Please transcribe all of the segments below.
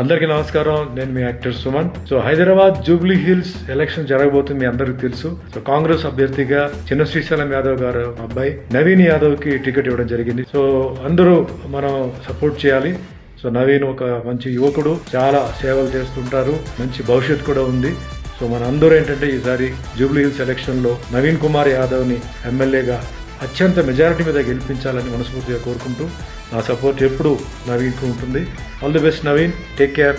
అందరికీ నమస్కారం. నేను మీ actor Suman so Hyderabad Jubilee Hills election జరగబోతుంది మీ అందరికీ తెలుసు. సో కాంగ్రెస్ అభ్యర్థిగా చిన్న శ్రీశైలం యాదవ్ గారు అబ్బాయి. నవీన్ యాదవ్కి టికెట్ ఇవ్వడం జరిగింది. సో అందరూ మనం సపోర్ట్ చేయాలి. సో నవీన్ ఒక మంచి యువకుడు. చాలా సేవలు చేస్తుంటారు. మంచి భవిష్యత్తు కూడా ఉంది. సో మన అందరూ ఏంటంటే ఈసారి జూబ్లీ హిల్స్ ఎలక్షన్లో నవీన్ కుమార్ యాదవ్ని ఎమ్మెల్యేగా అత్యంత మెజారిటీ మీద గెలిపించాలని మనస్ఫూర్తిగా కోరుకుంటూ నా సపోర్ట్ ఎప్పుడు నవీన్కు ఉంటుంది. All the best Naveen. Take care?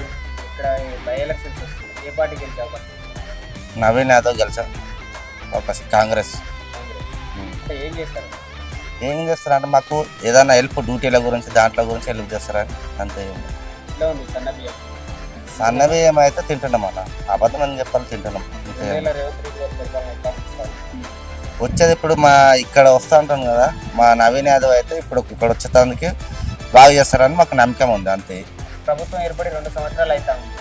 Naveen Yadav గెలిచా. ఒక కాంగ్రెస్. ఏం చేస్తారు? ఏం చేస్తారంటే మాకు ఏదైనా హెల్ప్ డ్యూటీల గురించి దాంట్లో గురించి హెల్ప్ చేస్తారని అంతే. సన్న బియ్యం? సన్నవి ఏమైతే తింటున్నాం అన్న. అబద్ధం అని చెప్పాలి తింటున్నాం. వచ్చేది ఇప్పుడు మా ఇక్కడ వస్తా ఉంటాం కదా మా నవీన్ యాదవ్ అయితే ఇప్పుడు ఇక్కడ వచ్చేదానికి బాగా చేస్తారని మాకు నమ్మకం ఉంది అంతే. ప్రభుత్వం ఏర్పడి రెండు సంవత్సరాలు అవుతా ఉంది.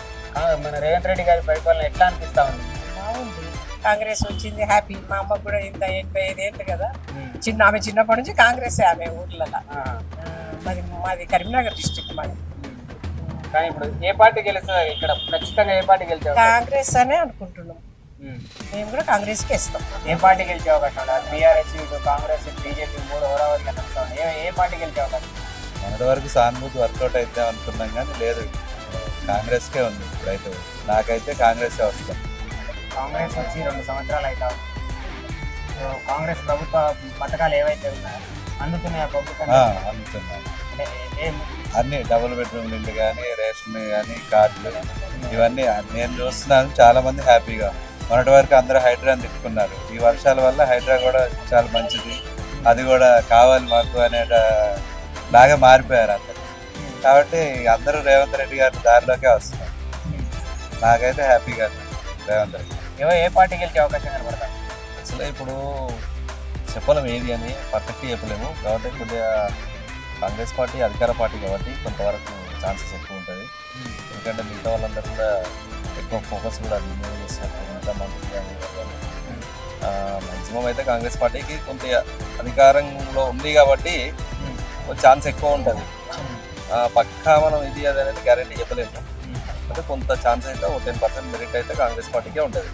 మన రేవంత్ రెడ్డి గారి పరిపాలన ఎట్లా అనిపిస్తా ఉంది? బాగుంది. కాంగ్రెస్ వచ్చింది హ్యాపీ. మా అమ్మ కూడా ఇంత ఎనభై ఐదు ఏళ్ళు కదా. చిన్న ఆమె చిన్నప్పటి నుంచి కాంగ్రెస్ ఆమె ఊర్లలో. మాది మాది కరీంనగర్ డిస్టిక్ మాది. కానీ ఇప్పుడు ఏ పార్టీ గెలుస్తుంది? ఇక్కడ ఖచ్చితంగా ఏ పార్టీ గెలిచే అవకాశం కాంగ్రెస్ అనే అనుకుంటున్నాం. మేము కూడా కాంగ్రెస్కి ఇస్తాం ఏ పార్టీ గెలిచే అవకాశం బీఆర్ఎస్ ఇటు కాంగ్రెస్ ఇటు బీజేపీ మూడు ఓవరావర్ ఉంది ఏ ఏ పార్టీ గెలిచే అవకాశం? మొన్నటి వరకు సానుభూతి వర్కౌట్ అయితే అనుకున్నాం కానీ లేదు. కాంగ్రెస్కే ఉంది ఇప్పుడైతే. నాకైతే కాంగ్రెసే వస్తాం. కాంగ్రెస్ వచ్చి రెండు సంవత్సరాలు సో కాంగ్రెస్ ప్రభుత్వ పథకాలు ఏవైతే ఉన్నాయో అందుతున్నాయి ఆ ప్రభుత్వం ఆ, అందుతున్నాం అంటే ఏం అన్ని డబుల్ బెడ్రూమ్ ఇల్లు కానీ రేషన్ కానీ కార్డులు ఇవన్నీ నేను చూస్తున్నాను. చాలా మంది హ్యాపీగా. మొన్నటి వరకు అందరూ హైడ్రాని తిట్టుకున్నారు. ఈ వర్షాల వల్ల హైడ్రా కూడా చాలా మంచిది. అది కూడా కావాలి మాకు అనే లాగా మారిపోయారు అందరు. కాబట్టి అందరూ రేవంత్ రెడ్డి గారి దారిలోకే వస్తున్నారు. నాకైతే హ్యాపీగా రేవంత్ రెడ్డి ఏవో ఏ పార్టీ గెలిచే అవకాశం కనబడతాం అసలు ఇప్పుడు చెప్పలేము ఏది అని పర్ఫెక్ట్ చెప్పలేము. కాబట్టి కొద్దిగా కాంగ్రెస్ పార్టీ అధికార పార్టీ కాబట్టి కొంతవరకు ఛాన్సెస్ ఎక్కువ ఉంటుంది. ఎందుకంటే మిగతా వాళ్ళందరూ కూడా ఎక్కువ ఫోకస్ కూడా దీని మీద చేస్తారు కానీ మ్యాక్సిమం అయితే కాంగ్రెస్ పార్టీకి కొంత అధికారంలో ఉంది కాబట్టి ఛాన్స్ ఎక్కువ ఉంటుంది. పక్కా మనం ఇది అది అనేది గ్యారంటీ చెప్పలేము. అంటే కొంత ఛాన్స్ అయితే ఒక టెన్ పర్సెంట్ మెరిట్ అయితే కాంగ్రెస్ పార్టీకే ఉంటుంది.